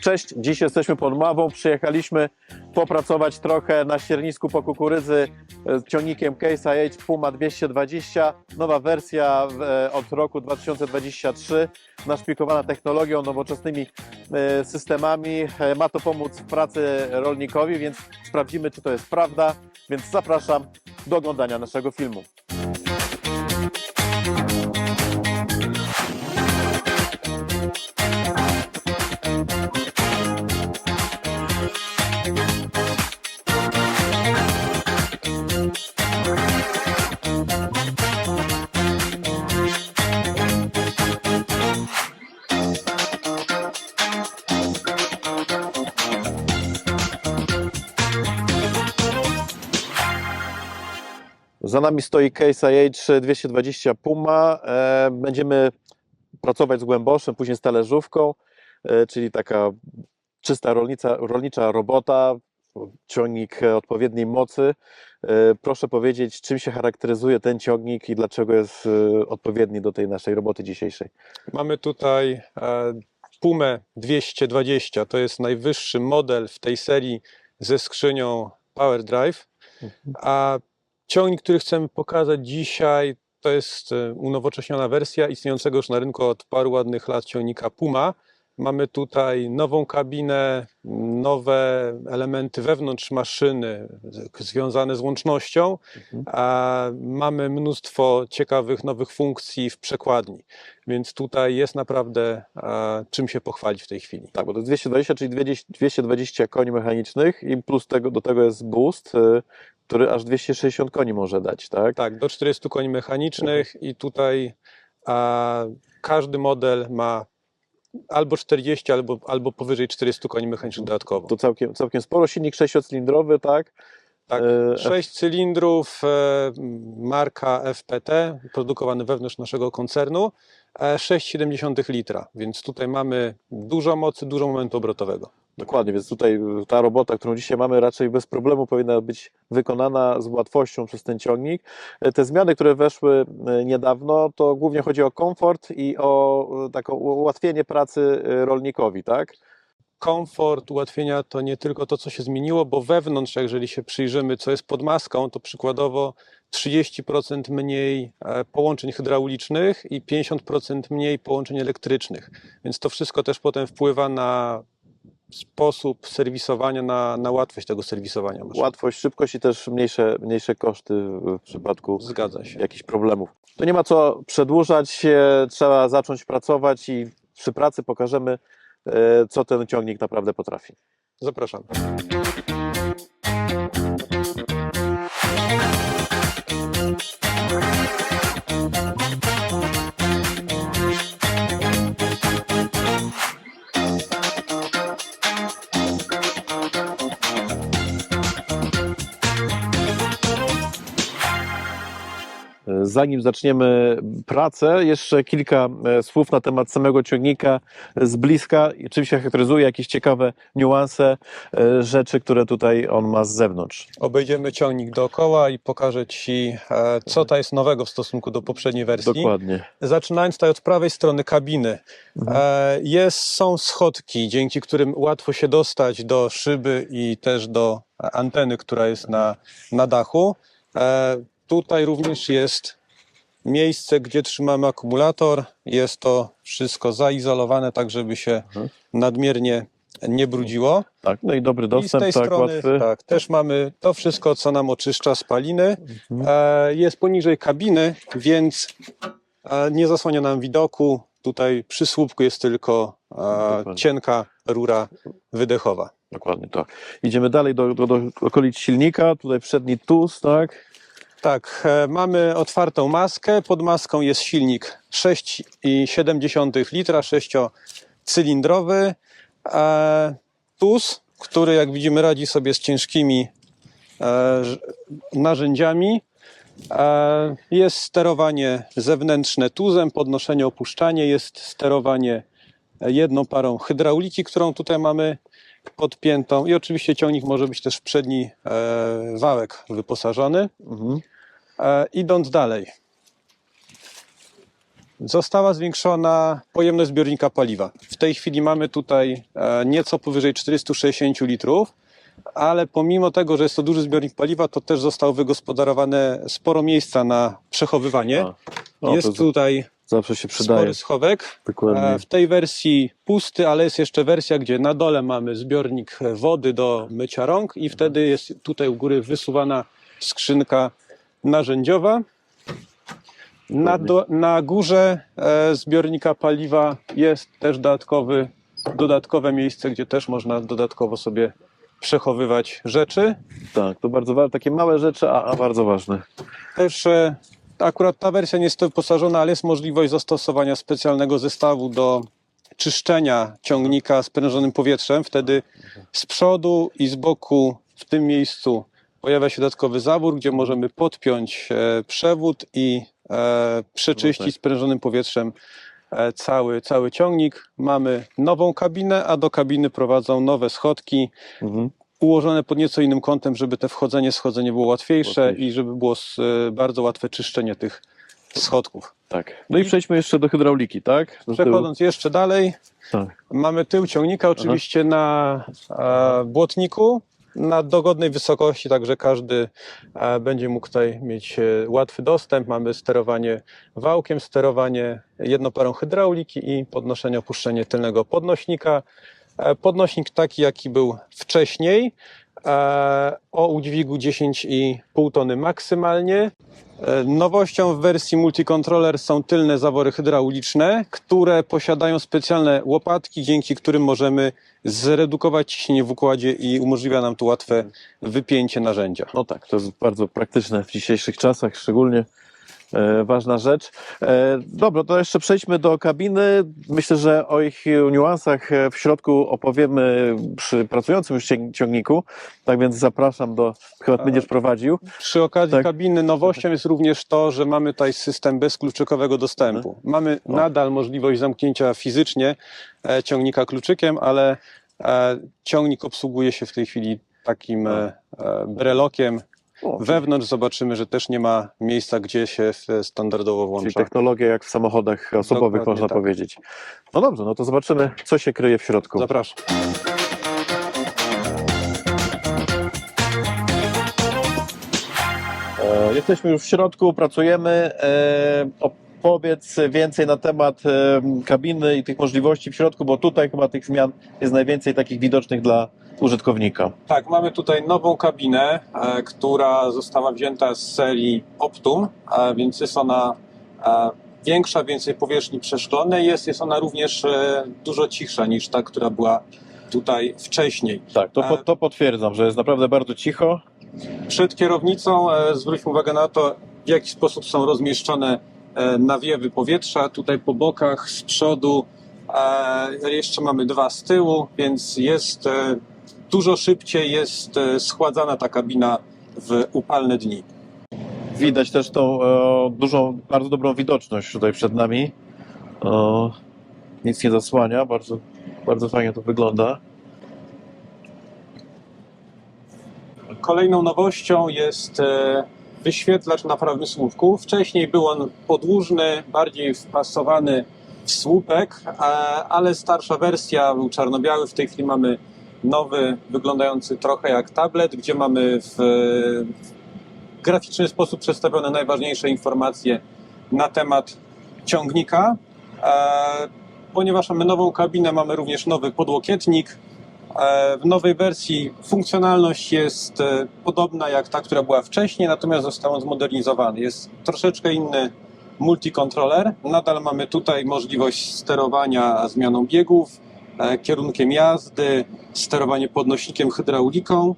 Cześć, dziś jesteśmy pod Mławą. Przyjechaliśmy popracować trochę na ściernisku po kukurydzy e, ciągnikiem Case IH Puma 220. Nowa wersja e, od roku 2023, naszpikowana technologią, nowoczesnymi e, systemami. Ma to pomóc w pracy rolnikowi, więc sprawdzimy, czy to jest prawda. Więc zapraszam do oglądania naszego filmu. Za nami stoi Case IH 220 Puma. E, Będziemy pracować z głęboszem, później z talerzówką, e, czyli taka czysta rolnica, rolnicza robota, ciągnik odpowiedniej mocy. E, Proszę powiedzieć, czym się charakteryzuje ten ciągnik i dlaczego jest odpowiedni do tej naszej roboty dzisiejszej. Mamy tutaj Pumę 220, to jest najwyższy model w tej serii ze skrzynią Power Drive, a ciągnik, który chcemy pokazać dzisiaj, to jest e, unowocześniona wersja istniejącego już na rynku od paru ładnych lat ciągnika Puma. Mamy tutaj nową kabinę, nowe elementy wewnątrz maszyny związane z łącznością. Mhm. A mamy mnóstwo ciekawych nowych funkcji w przekładni, więc tutaj jest naprawdę e, czym się pochwalić w tej chwili. Tak, bo to jest 220, czyli 200 220 koni mechanicznych i plus tego, do tego jest boost, e, który aż 260 koni może dać, tak? Tak, do 40 koni mechanicznych i tutaj a, każdy model ma albo 40, albo, albo powyżej 40 koni mechanicznych dodatkowo. To całkiem, całkiem sporo. Silnik sześciocylindrowy, tak? Tak, E, 6 cylindrów, e, marka FPT, produkowany wewnątrz naszego koncernu, e, 6,7 litra, więc tutaj mamy dużo mocy, dużo momentu obrotowego. Dokładnie, więc tutaj ta robota, którą dzisiaj mamy, raczej bez problemu powinna być wykonana z łatwością przez ten ciągnik. Te zmiany, które weszły e, niedawno, to głównie chodzi o komfort i o e, taką ułatwienie pracy e, rolnikowi, tak? komfort, ułatwienia to nie tylko to, co się zmieniło, bo wewnątrz, jeżeli się przyjrzymy, co jest pod maską, to przykładowo 30% mniej połączeń hydraulicznych i 50% mniej połączeń elektrycznych. Więc to wszystko też potem wpływa na sposób serwisowania, na, na łatwość tego serwisowania. maszyny. Łatwość, szybkość i też mniejsze, mniejsze koszty w przypadku Zgadza się. jakichś problemów. To nie ma co przedłużać, trzeba zacząć pracować i przy pracy pokażemy, e, co ten ciągnik naprawdę potrafi. Zapraszam. Zanim zaczniemy pracę, jeszcze kilka e, słów na temat samego ciągnika z bliska. Czym się charakteryzuje, jakieś ciekawe niuanse, e, rzeczy, które tutaj on ma z zewnątrz. Obejdziemy ciągnik dookoła i pokażę Ci, e, co to jest nowego w stosunku do poprzedniej wersji. Dokładnie. Zaczynając tutaj od prawej strony kabiny, Mhm. jest, są schodki, dzięki którym łatwo się dostać do szyby i też do anteny, która jest na, na dachu. E, tutaj również jest miejsce, gdzie trzymamy akumulator. Jest to wszystko zaizolowane, tak żeby się Mhm. nadmiernie nie brudziło. Tak, no i dobry I z dostęp, tej tak strony łatwy. tak, też mamy to wszystko, co nam oczyszcza spaliny. Mhm. E, jest poniżej kabiny, więc e, nie zasłania nam widoku. Tutaj przy słupku jest tylko e, cienka rura wydechowa. Dokładnie tak. Idziemy dalej do, do, do okolic silnika. Tutaj przedni tuz, tak? Tak, e, mamy otwartą maskę. Pod maską jest silnik 6,7 litra, sześciocylindrowy. E, TUS, który jak widzimy radzi sobie z ciężkimi e, narzędziami. Jest sterowanie zewnętrzne tuzem, podnoszenie, opuszczanie, jest sterowanie jedną parą hydrauliki, którą tutaj mamy podpiętą i oczywiście ciągnik może być też w przedni e, wałek wyposażony. Mhm. E, idąc dalej. Została zwiększona pojemność zbiornika paliwa. W tej chwili mamy tutaj e, nieco powyżej 460 litrów, ale pomimo tego, że jest to duży zbiornik paliwa, to też zostało wygospodarowane sporo miejsca na przechowywanie. A, no, jest to tutaj Zawsze się przydaje. spory schowek. Dokładnie. E, W tej wersji pusty, ale jest jeszcze wersja, gdzie na dole mamy zbiornik wody do mycia rąk i wtedy jest tutaj u góry wysuwana skrzynka narzędziowa. Na, do, na górze e, zbiornika paliwa jest też dodatkowy, dodatkowe miejsce, gdzie też można dodatkowo sobie przechowywać rzeczy. Tak, to bardzo ważne. Takie małe rzeczy, a, a bardzo ważne. Też e, akurat ta wersja nie jest wyposażona, ale jest możliwość zastosowania specjalnego zestawu do czyszczenia ciągnika sprężonym powietrzem. Wtedy z przodu i z boku w tym miejscu pojawia się dodatkowy zawór, gdzie możemy podpiąć e, przewód i e, przeczyścić tak. sprężonym powietrzem e, cały, cały ciągnik. Mamy nową kabinę, a do kabiny prowadzą nowe schodki Mhm. Ułożone pod nieco innym kątem, żeby te wchodzenie, schodzenie było łatwiejsze Łatwiejsze. i żeby było s- e, bardzo łatwe czyszczenie tych schodków. Tak. No i przejdźmy jeszcze do hydrauliki, tak? Do tyłu. Przechodząc jeszcze dalej, Tak. mamy tył ciągnika oczywiście na e, błotniku, na dogodnej wysokości, także każdy e, będzie mógł tutaj mieć e, łatwy dostęp. Mamy sterowanie wałkiem, sterowanie jednoparą hydrauliki i podnoszenie, opuszczenie tylnego podnośnika. E, Podnośnik taki, jaki był wcześniej, e, o udźwigu 10,5 tony maksymalnie. E, Nowością w wersji multicontroller są tylne zawory hydrauliczne, które posiadają specjalne łopatki, dzięki którym możemy zredukować ciśnienie w układzie i umożliwia nam to łatwe wypięcie narzędzia. No tak, to jest bardzo praktyczne w dzisiejszych czasach, szczególnie ważna rzecz. E, dobra, to jeszcze przejdźmy do kabiny. Myślę, że o ich niuansach e, w środku opowiemy przy pracującym już ciągniku. Tak więc zapraszam do, chyba będziesz prowadził. Przy okazji Tak. kabiny nowością jest również to, że mamy tutaj system bezkluczykowego dostępu. Mamy O. nadal możliwość zamknięcia fizycznie e, ciągnika kluczykiem, ale e, ciągnik obsługuje się w tej chwili takim e, e, brelokiem. Wewnątrz zobaczymy, że też nie ma miejsca, gdzie się e, standardowo Czyli włącza. technologia jak w samochodach osobowych, Dokładnie można tak. powiedzieć. No dobrze, no to zobaczymy, co się kryje w środku. Zapraszam. E, Jesteśmy już w środku, pracujemy. E, Opowiedz więcej na temat e, kabiny i tych możliwości w środku, bo tutaj chyba tych zmian jest najwięcej takich widocznych dla użytkownika. Tak, mamy tutaj nową kabinę, e, która została wzięta z serii Optum, e, więc jest ona e, większa, więcej powierzchni przeszklonej jest, jest ona również dużo cichsza niż ta, która była tutaj wcześniej. Tak, to, to potwierdzam, że jest naprawdę bardzo cicho. Przed kierownicą zwróćmy uwagę na to, w jaki sposób są rozmieszczone nawiewy powietrza. Tutaj po bokach, z przodu, jeszcze mamy dwa z tyłu, więc jest dużo szybciej jest e, schładzana ta kabina w upalne dni. Widać też tą e, dużą, bardzo dobrą widoczność tutaj przed nami. O, nic nie zasłania, bardzo, bardzo fajnie to wygląda. Kolejną nowością jest e, wyświetlacz na prawym słupku. Wcześniej był on podłużny, bardziej wpasowany w słupek, e, ale starsza wersja był czarno-biały. W tej chwili mamy nowy, wyglądający trochę jak tablet, gdzie mamy w, graficzny sposób przedstawione najważniejsze informacje na temat ciągnika. E, Ponieważ mamy nową kabinę, mamy również nowy podłokietnik, E, W nowej wersji funkcjonalność jest e, podobna jak ta, która była wcześniej, natomiast został on zmodernizowany. Jest troszeczkę inny multikontroler. Nadal mamy tutaj możliwość sterowania zmianą biegów, kierunkiem jazdy, sterowanie podnośnikiem hydrauliką,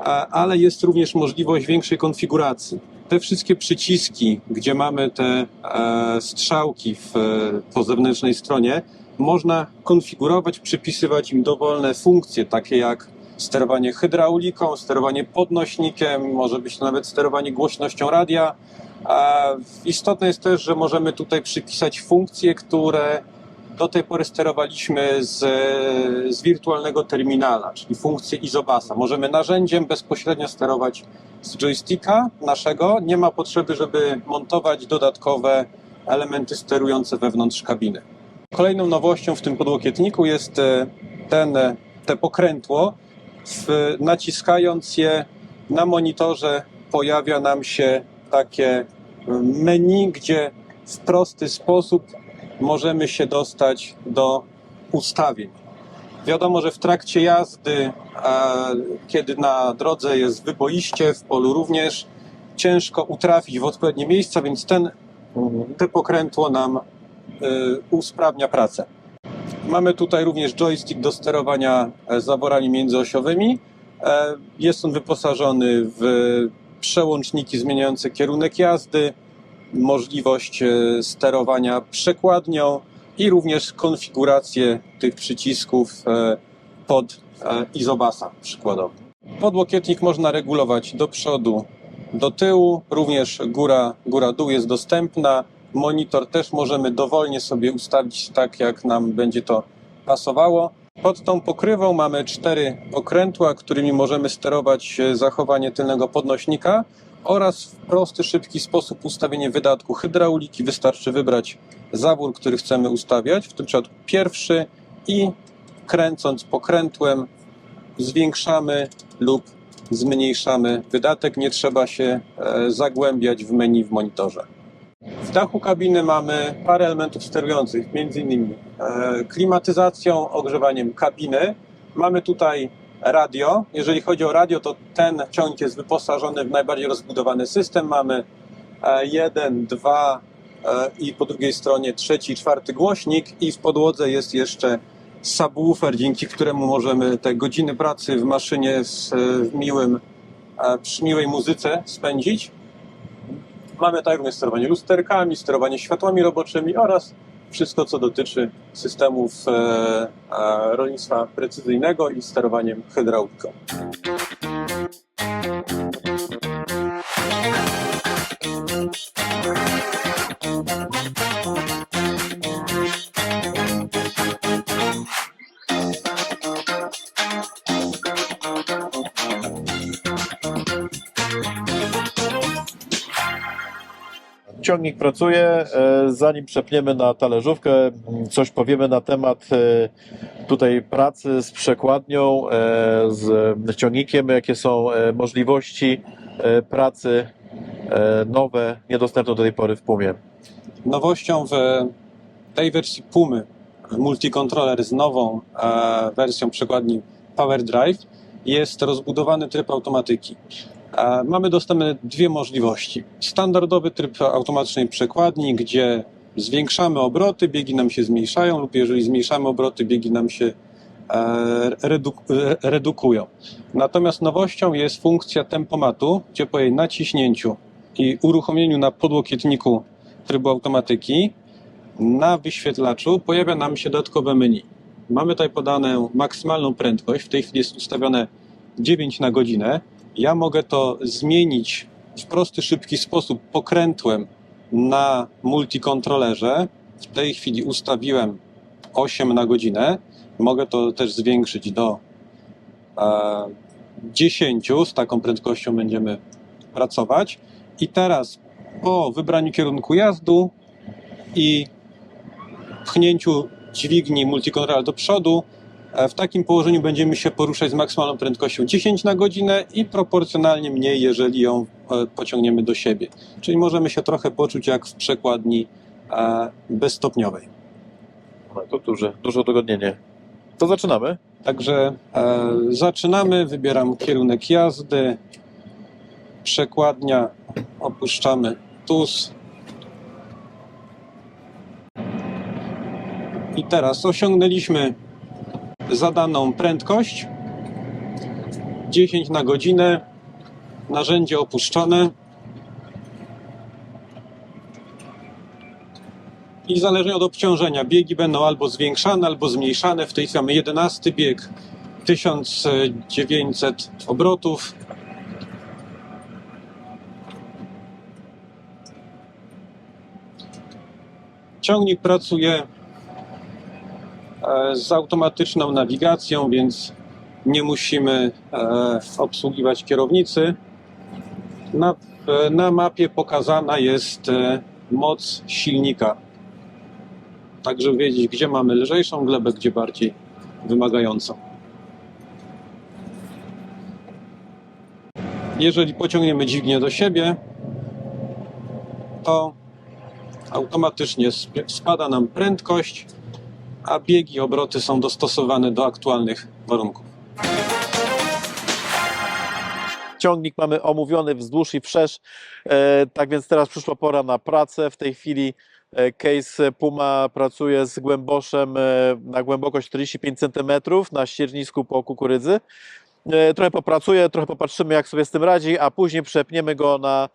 e, ale jest również możliwość większej konfiguracji. Te wszystkie przyciski, gdzie mamy te e, strzałki w, e, po zewnętrznej stronie, można konfigurować, przypisywać im dowolne funkcje, takie jak sterowanie hydrauliką, sterowanie podnośnikiem, może być nawet sterowanie głośnością radia. Istotne jest też, że możemy tutaj przypisać funkcje, które do tej pory sterowaliśmy z, z wirtualnego terminala, czyli funkcję Izobasa. Możemy narzędziem bezpośrednio sterować z joysticka naszego. Nie ma potrzeby, żeby montować dodatkowe elementy sterujące wewnątrz kabiny. Kolejną nowością w tym podłokietniku jest e, ten, e, te pokrętło. Naciskając je na monitorze pojawia nam się takie menu, gdzie w prosty sposób możemy się dostać do ustawień. Wiadomo, że w trakcie jazdy, kiedy na drodze jest wyboiście, w polu również, ciężko utrafić w odpowiednie miejsca, więc ten, te pokrętło nam y, usprawnia pracę. Mamy tutaj również joystick do sterowania e, zaworami międzyosiowymi. E, Jest on wyposażony w przełączniki zmieniające kierunek jazdy, możliwość e, sterowania przekładnią i również konfigurację tych przycisków e, pod e, izobasa przykładowo. Podłokietnik można regulować do przodu, do tyłu, również góra, góra dół jest dostępna. Monitor też możemy dowolnie sobie ustawić tak, jak nam będzie to pasowało. Pod tą pokrywą mamy cztery okrętła, którymi możemy sterować zachowanie tylnego podnośnika oraz w prosty, szybki sposób ustawienie wydatku hydrauliki. Wystarczy wybrać zawór, który chcemy ustawiać, w tym przypadku pierwszy i kręcąc pokrętłem zwiększamy lub zmniejszamy wydatek. Nie trzeba się e, zagłębiać w menu w monitorze. W dachu kabiny mamy parę elementów sterujących, m.in. e, klimatyzacją, ogrzewaniem kabiny. Mamy tutaj radio. Jeżeli chodzi o radio, to ten ciągnik jest wyposażony w najbardziej rozbudowany system. Mamy e, jeden, dwa e, i po drugiej stronie trzeci, czwarty głośnik i w podłodze jest jeszcze subwoofer, dzięki któremu możemy te godziny pracy w maszynie z, e, w miłym, przy miłej muzyce spędzić. Mamy tutaj również sterowanie lusterkami, sterowanie światłami roboczymi oraz wszystko, co dotyczy systemów e, e, rolnictwa precyzyjnego i sterowaniem hydrauliką. Ciągnik pracuje. E, Zanim przepniemy na talerzówkę, m, coś powiemy na temat e, tutaj pracy z przekładnią, e, z ciągnikiem, jakie są możliwości pracy nowe, niedostępne do tej pory w Pumie. Nowością w tej wersji Pumy multikontroler z nową wersją przekładni Power Drive jest rozbudowany tryb automatyki. Mamy dostępne dwie możliwości. Standardowy tryb automatycznej przekładni, gdzie zwiększamy obroty, biegi nam się zmniejszają, lub jeżeli zmniejszamy obroty, biegi nam się e, reduk- redukują. Natomiast nowością jest funkcja tempomatu, gdzie po jej naciśnięciu i uruchomieniu na podłokietniku trybu automatyki na wyświetlaczu pojawia nam się dodatkowe menu. Mamy tutaj podane maksymalną prędkość, w tej chwili jest ustawione 9 na godzinę. Ja mogę to zmienić w prosty, szybki sposób pokrętłem na multikontrolerze. W tej chwili ustawiłem 8 na godzinę. Mogę to też zwiększyć do e, 10. Z taką prędkością będziemy pracować. I teraz po wybraniu kierunku jazdu i pchnięciu dźwigni multikontrola do przodu, e, w takim położeniu będziemy się poruszać z maksymalną prędkością 10 na godzinę i proporcjonalnie mniej, jeżeli ją e, pociągniemy do siebie. Czyli możemy się trochę poczuć jak w przekładni e, bezstopniowej. No, to duże, duże udogodnienie. To zaczynamy. Także e, zaczynamy, wybieram kierunek jazdy, przekładnia, opuszczamy TUS. I teraz osiągnęliśmy zadaną prędkość 10 na godzinę, narzędzie opuszczone. I zależnie od obciążenia biegi będą albo zwiększane, albo zmniejszane. W tej chwili mamy 11 bieg, 1900 obrotów. Ciągnik pracuje z automatyczną nawigacją, więc nie musimy e, obsługiwać kierownicy. Na, e, na mapie pokazana jest e, moc silnika. Tak, żeby wiedzieć, gdzie mamy lżejszą glebę, gdzie bardziej wymagającą. Jeżeli pociągniemy dźwignię do siebie, to automatycznie sp- spada nam prędkość, a biegi, obroty są dostosowane do aktualnych warunków. Ciągnik mamy omówiony wzdłuż i wszerz, e, tak więc teraz przyszła pora na pracę. W tej chwili e, case Puma pracuje z głęboszem e, na głębokość 45 cm na ściernisku po kukurydzy. Trochę popracuje, trochę popatrzymy jak sobie z tym radzi, a później przepniemy go na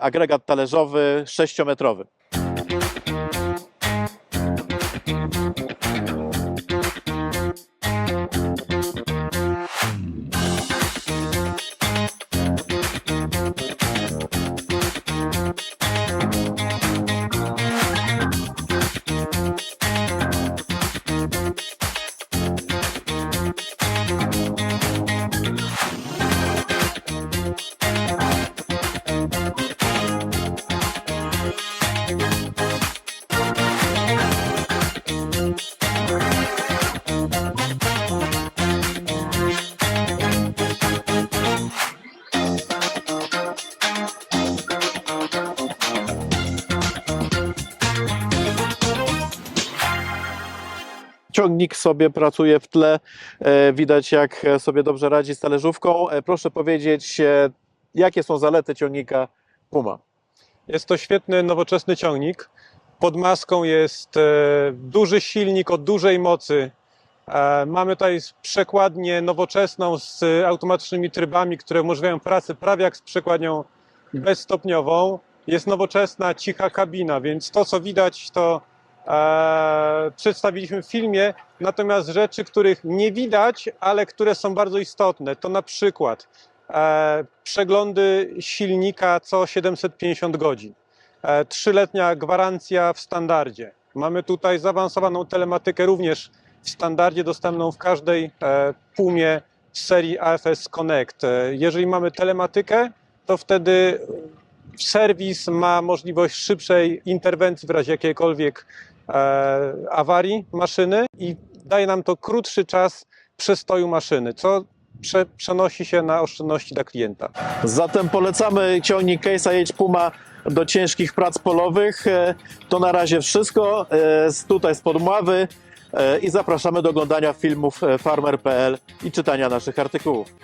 agregat talerzowy 6-metrowy. Ciągnik sobie pracuje w tle, e, widać jak sobie dobrze radzi z talerzówką. E, Proszę powiedzieć, e, jakie są zalety ciągnika Puma? Jest to świetny, nowoczesny ciągnik. Pod maską jest duży silnik o dużej mocy. Mamy tutaj przekładnię nowoczesną z automatycznymi trybami, które umożliwiają pracę prawie jak z przekładnią bezstopniową. Jest nowoczesna, cicha kabina, więc to, co widać, to e, przedstawiliśmy w filmie. Natomiast rzeczy, których nie widać, ale które są bardzo istotne, to na przykład e, przeglądy silnika co 750 godzin. E, Trzyletnia gwarancja w standardzie. Mamy tutaj zaawansowaną telematykę również w standardzie dostępną w każdej e, Pumie serii AFS Connect. E, Jeżeli mamy telematykę, to wtedy serwis ma możliwość szybszej interwencji w razie jakiejkolwiek awarii maszyny i daje nam to krótszy czas przestoju maszyny, co prze, przenosi się na oszczędności dla klienta. Zatem polecamy ciągnik Case IH Puma do ciężkich prac polowych. E, To na razie wszystko. E, z- Tutaj z Podmławy e, i zapraszamy do oglądania filmów e, farmer.pl i czytania naszych artykułów.